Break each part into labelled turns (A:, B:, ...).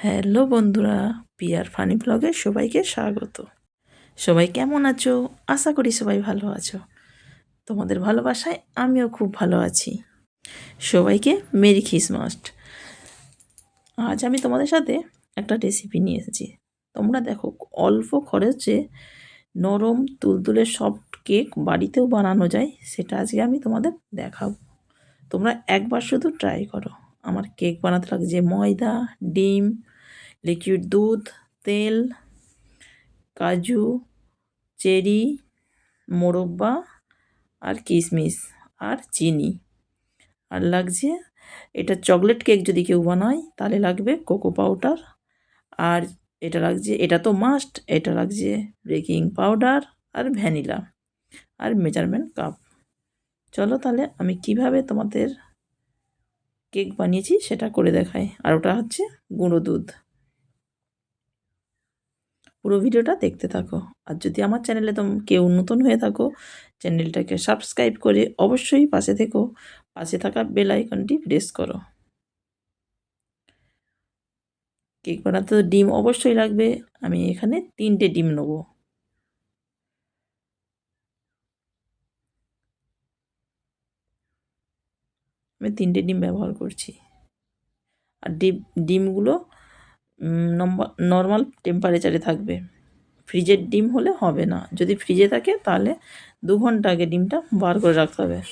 A: Hello বন্ধুরা, peer funny ব্লগে সবাইকে স্বাগত। সবাই কেমন আছো? আশা করি সবাই ভালো আছো। তোমাদের ভালোবাসায় আমিও খুব ভালো আছি। সবাইকে মেরি খ্রিসমাস। আজ আমি তোমাদের সাথে একটা রেসিপি নিয়ে এসেছি। তোমরা দেখো, অল্প খরচে নরম তুলতুলে সফট কেক বাড়িতেও বানানো যায়, সেটা আজকে আমি তোমাদের দেখাবো। তোমরা একবার শুধু ট্রাই করো। আমার কেক বানাতে লাগছে ময়দা, ডিম লিকুইড দুধ, তেল, কাজু, চেরি, মোরব্বা আর কিশমিশ আর চিনি। আর লাগছে এটা চকলেট কেক যদি কেউ বানায়, তাহলে লাগবে কোকো পাউডার। আর এটা লাগছে, এটা তো মাস্ট, এটা লাগছে বেকিং পাউডার আর ভ্যানিলা আর মেজারমেন্ট কাপ। চলো তাহলে আমি কীভাবে তোমাদের কেক বানিয়েছি, সেটা করে দেখাই। আর ওটা হচ্ছে গুঁড়ো দুধ। পুরো ভিডিওটা দেখতে থাকো। আর যদি আমার চ্যানেলে তোম কেউ নতুন হয়ে থাকো, চ্যানেলটাকে সাবস্ক্রাইব করে অবশ্যই পাশে থেকো। পাশে থাকা বেল আইকনটি প্রেস করো। কেক বানাতে ডিম অবশ্যই লাগবে। আমি এখানে তিনটে ডিম নেব। আমি তিনটে ডিম ব্যবহার করছি। আর ডিম, ডিমগুলো নম্বর নর্মাল টেম্পারেচারে থাকবে। ফ্রিজের ডিম হলে হবে না। যদি ফ্রিজে থাকে, তাহলে দু ঘণ্টা আগে ডিমটা বার করে রাখতে হবে।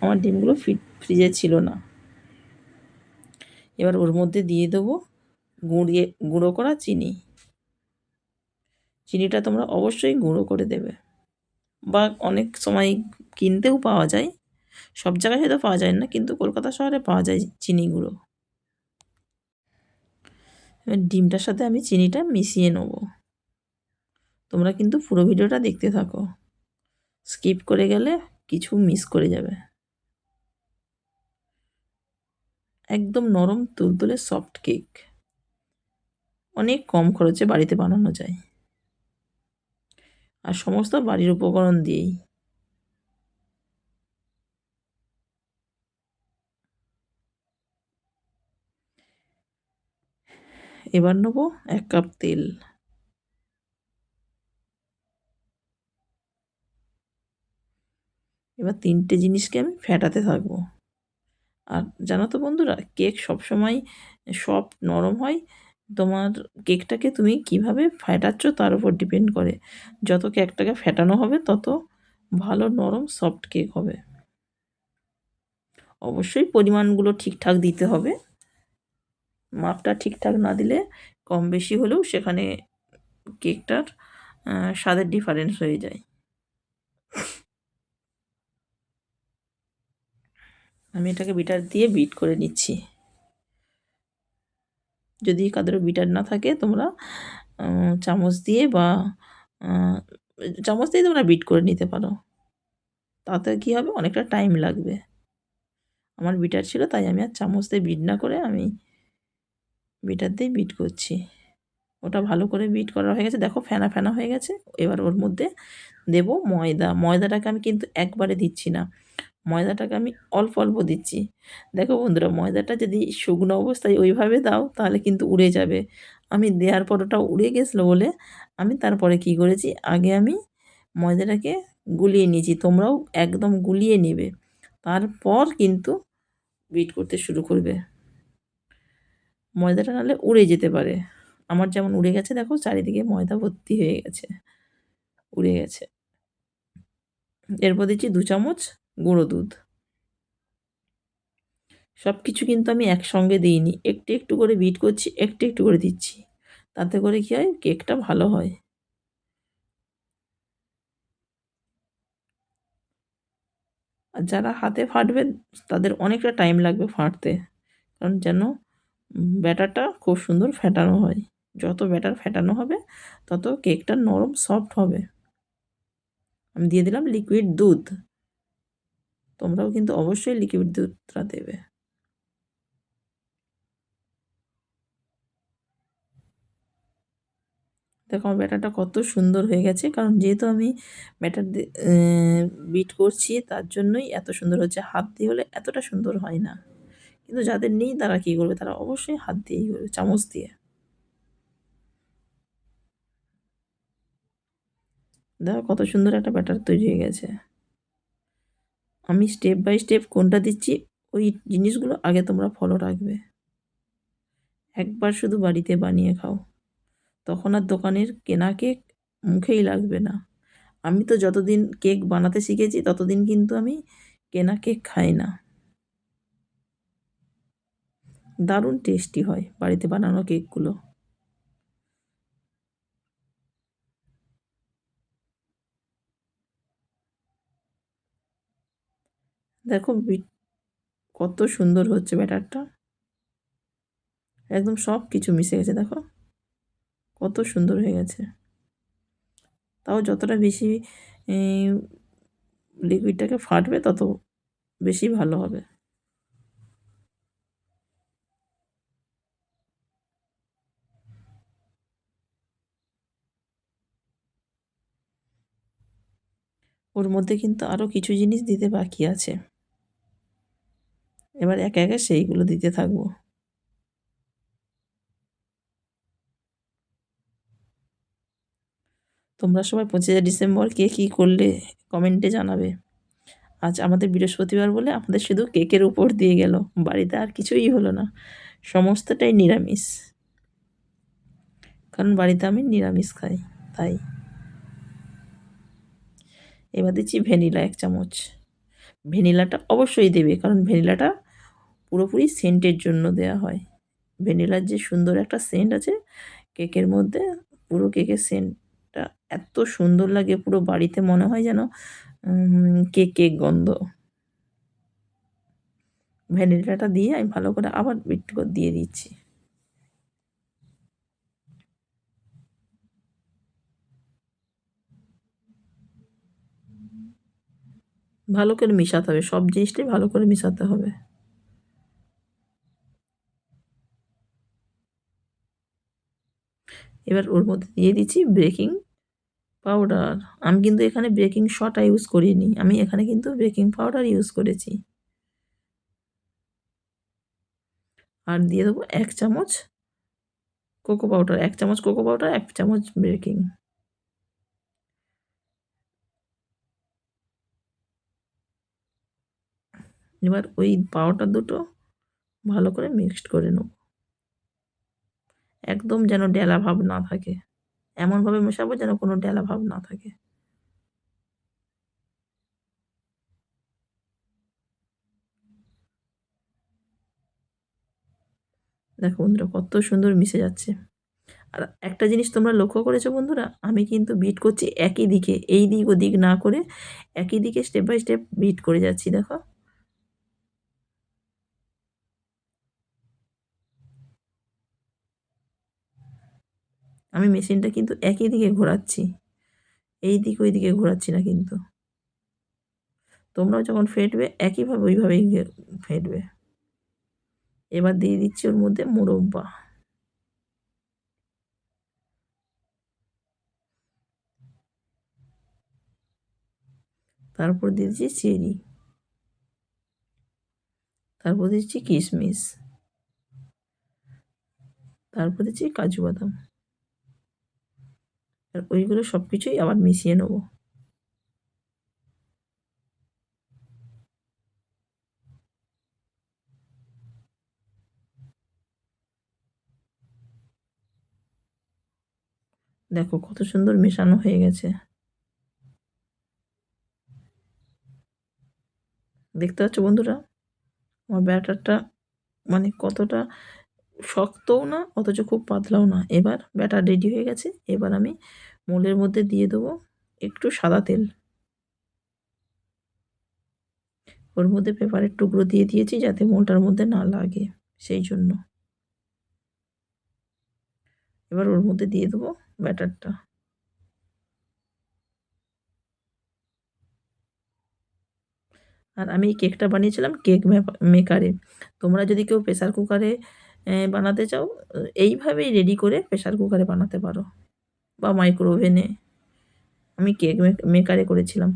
A: আমার ডিমগুলো ফ্রিজে ছিল না। এবার ওর মধ্যে দিয়ে দেবো গুঁড়িয়ে, গুঁড়ো করা চিনি। চিনিটা তোমরা অবশ্যই গুঁড়ো করে দেবে। বা অনেক সময় কিনতেও পাওয়া যায়। সব জায়গায় হয়তো পাওয়া যায় না, কিন্তু কলকাতা শহরে পাওয়া যায় চিনি গুঁড়ো। এবার ডিমটার সাথে আমি চিনিটা মিশিয়ে নেব। তোমরা কিন্তু পুরো ভিডিওটা দেখতে থাকো। স্কিপ করে গেলে কিছু মিস করে যাবে। একদম নরম তুলতুলে সফট কেক। অনেক কম খরচে বাড়িতে বানানো যায়। আর সমস্ত বাড়ির উপকরণ দিয়েই। এবার নেব এক কাপ তেল। এবার তিনটে জিনিসকে আমি ফ্যাটাতে থাকব। আর জানো তো বন্ধুরা, কেক সবসময় সফট নরম হয় তোমার কেকটাকে তুমি কীভাবে ফ্যাটাচ্ছ তার উপর ডিপেন্ড করে। যত কেকটাকে ফেটানো হবে, তত ভালো নরম, সফট কেক হবে। অবশ্যই পরিমাণগুলো ঠিকঠাক দিতে হবে। মাপটা ঠিকঠাক না দিলে কম বেশি হলেও সেখানে কেকটার স্বাদের ডিফারেন্স হয়ে যায়। আমি এটাকে বিটার দিয়ে বিট করে নিচ্ছি। যদি কাদেরও বিটার না থাকে, তোমরা চামচ দিয়ে বা চামচ দিয়ে তোমরা বিট করে নিতে পারো। তাতে কী হবে? অনেকটা টাইম লাগবে। আমার বিটার ছিল, তাই আমি আর চামচ দিয়ে বিট না করে আমি বিটার দিয়ে বিট করছি। ওটা ভালো করে বিট করা হয়ে গেছে। দেখো, ফেনা ফেনা হয়ে গেছে। এবার ওর মধ্যে দেব ময়দা। ময়দাটাকে আমি কিন্তু একবারে দিচ্ছি না। ময়দাটাকে আমি অল্প অল্প দিচ্ছি। দেখো বন্ধুরা, ময়দাটা যদি শুকনো অবস্থায় ওইভাবে দাও, তাহলে কিন্তু উড়ে যাবে। আমি দেওয়ার পর ওটা উড়ে গেছিল বলে আমি তারপরে কি করেছি, আগে আমি ময়দাটাকে গুলিয়ে নিয়েছি। তোমরাও একদম গুলিয়ে নেবে। তারপর কিন্তু বিট করতে শুরু করবে। ময়দাটা নাহলে উড়ে যেতে পারে। আমার যেমন উড়ে গেছে, দেখো চারিদিকে ময়দা ভর্তি হয়ে গেছে, উড়ে গেছে। এরপর দিচ্ছি দু চামচ গুঁড়ো দুধ। সব কিছু কিন্তু আমি একসঙ্গে দিইনি। একটু একটু করে বিট করছি, একটু একটু করে দিচ্ছি। তাতে করে কী হয়? কেকটা ভালো হয়। আর যারা হাতে ফাটবে তাদের অনেকটা টাইম লাগবে ফাটতে। কারণ যেন ব্যাটারটা খুব সুন্দর ফেটানো হয়। যত ব্যাটার ফেটানো হবে, তত কেকটা নরম সফট হবে। আমি দিয়ে দিলাম লিকুইড দুধ। তোমরাও কিন্তু অবশ্যই লিকুইড দুধটা দেবে। দেখো, আমার ব্যাটারটা কত সুন্দর হয়ে গেছে, কারণ যেহেতু আমি ব্যাটার বিট করছি, তার জন্যই এত সুন্দর হচ্ছে। হাত দিয়ে হলে এতটা সুন্দর হয় না। কিন্তু যাদের নেই, তারা কী করবে? তারা অবশ্যই হাত দিয়েই করবে, চামচ দিয়ে। দেখো, কত সুন্দর একটা ব্যাটার তৈরি হয়ে গেছে। আমি স্টেপ বাই স্টেপ কোনটা দিচ্ছি, ওই জিনিসগুলো আগে তোমরা ফলো রাখবে। একবার শুধু বাড়িতে বানিয়ে খাও। তখন আর দোকানের কেনা কেক মুখেই লাগবে না। আমি তো যতদিন কেক বানাতে শিখেছি, ততদিন কিন্তু আমি কেনা কেক খাই না। দারুণ টেস্টি হয় বাড়িতে বানানো কেকগুলো। দেখো কত সুন্দর হচ্ছে ব্যাটারটা। একদম সব কিছু মিশে গেছে, দেখো। কত সুন্দর হয়ে গেছে। তাও যতটা বেশি লিকুইডটাকে ফাটবে, তত বেশি ভালো হবে। ওর মধ্যে কিন্তু আরও কিছু জিনিস দিতে বাকি আছে। এবার একে একে সেইগুলো দিতে থাকব। তোমরা সবাই পঁচিশে ডিসেম্বর কে কী করলে কমেন্টে জানাবে। আজ আমাদের বৃহস্পতিবার বলে আমাদের শুধু কেকের উপর দিয়ে গেল, বাড়িতে আর কিছুই হলো না, সমস্তটাই নিরামিষ। কারণ বাড়িতে আমি নিরামিষ খাই, তাই। এবার দিচ্ছি ভ্যানিলা এক চামচ। ভ্যানিলাটা অবশ্যই দেবে, কারণ ভ্যানিলাটা পুরোপুরি সেন্টের জন্য দেয়া হয়। ভ্যানিলার যে সুন্দর একটা সেন্ট আছে, কেকের মধ্যে পুরো কেকের সেন্টটা এত সুন্দর লাগে, পুরো বাড়িতে মনে হয় যেন কেক কেক গন্ধ। ভ্যানিলাটা দিয়ে আমি ভালো করে আবার বিট করে, দিয়ে দিচ্ছি। ভালো করে মিশাতে হবে, সব জিনিসটাই ভালো করে মিশাতে হবে। এবার ওর মধ্যে দিয়ে দিচ্ছি বেকিং পাউডার আমি কিন্তু এখানে বেকিং শটা ইউজ করিনি, আমি এখানে কিন্তু বেকিং পাউডার ইউজ করেছি। আর দিয়ে দেবো এক চামচ কোকো পাউডার এক চামচ কোকো পাউডার এক চামচ বেকিং এবার ওই পাউডার দুটো ভালো করে মিক্সড করে নেব। একদম যেন ডেলা ভাব না থাকে। এমনভাবে মেশাবো যেন কোনো ডেলা ভাব না থাকে। দেখো বন্ধুরা, কত সুন্দর মিশে যাচ্ছে। আর একটা জিনিস তোমরা লক্ষ্য করেছ বন্ধুরা, আমি কিন্তু বিট করছি একই দিকে, এই দিক ও দিক না করে একই দিকে স্টেপ বাই স্টেপ বিট করে যাচ্ছি, দেখো। আমি মেশিনটা কিন্তু একই দিকে ঘোরাচ্ছি। এই দিক ওই দিকে ঘোরাচ্ছি না কিন্তু। তোমরাও যখন ফেটবে, একইভাবে ওইভাবেই ফেটবে। এবার দিয়ে দিচ্ছি ওর মধ্যে মোরব্বা। তারপর দিয়ে দিচ্ছি চেরি। তারপর দিচ্ছি কিশমিশ। তারপর দিচ্ছি কাজু বাদাম। আর ওইগুলো সব কিছুই আবার মিশিয়ে নেব। দেখো কত সুন্দর মেশানো হয়ে গেছে। দেখতে পাচ্ছ বন্ধুরা? আমার ব্যাটারটা মানে কতটা শক্তও না, অথচ খুব পাতলাও না। এবার ব্যাটার রেডি হয়ে গেছে। এবার আমি মোলের মধ্যে দিয়ে দেবো একটু সাদা তেল। ওর মধ্যে পেপারের টুকরো দিয়ে দিয়েছি যাতে মোলটার মধ্যে না লাগে, সেই জন্য। এবার ওর মধ্যে দিয়ে দেবো ব্যাটারটা। আর আমি কেকটা বানিয়েছিলাম কেক মেকারে। তোমরা যদি কেউ প্রেসার কুকারে বানাতে চাও, এইভাবেই রেডি করে প্রেশার কুকারে বানাতে পারো বা মাইক্রো ওভেনে আমি কেক মেকারে করেছিলাম।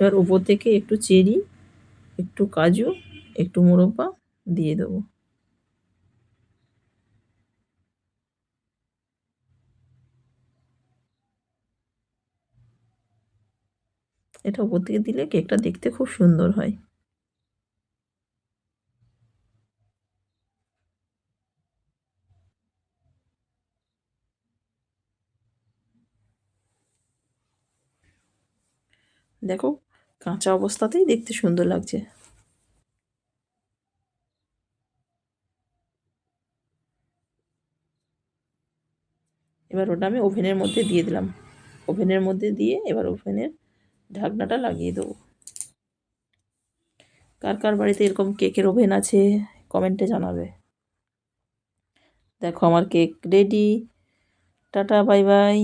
A: এবার ওপর থেকে একটু চেরি, একটু কাজু, একটু মোরব্বা দিয়ে দেবো। এটা ওপর থেকে দিলে কেকটা দেখতে খুব সুন্দর হয়। দেখো, কাঁচা অবস্থাতেই দেখতে সুন্দর লাগছে। এবার ওটা আমি ওভেনের মধ্যে দিয়ে দিলাম। ওভেনের মধ্যে দিয়ে এবার ওভেনের ঢাকনাটা লাগিয়ে দেবো। কার কার বাড়িতে এরকম কেকের ওভেন আছে, কমেন্টে জানাবে। দেখো আমার cake ready. Tata, bye bye.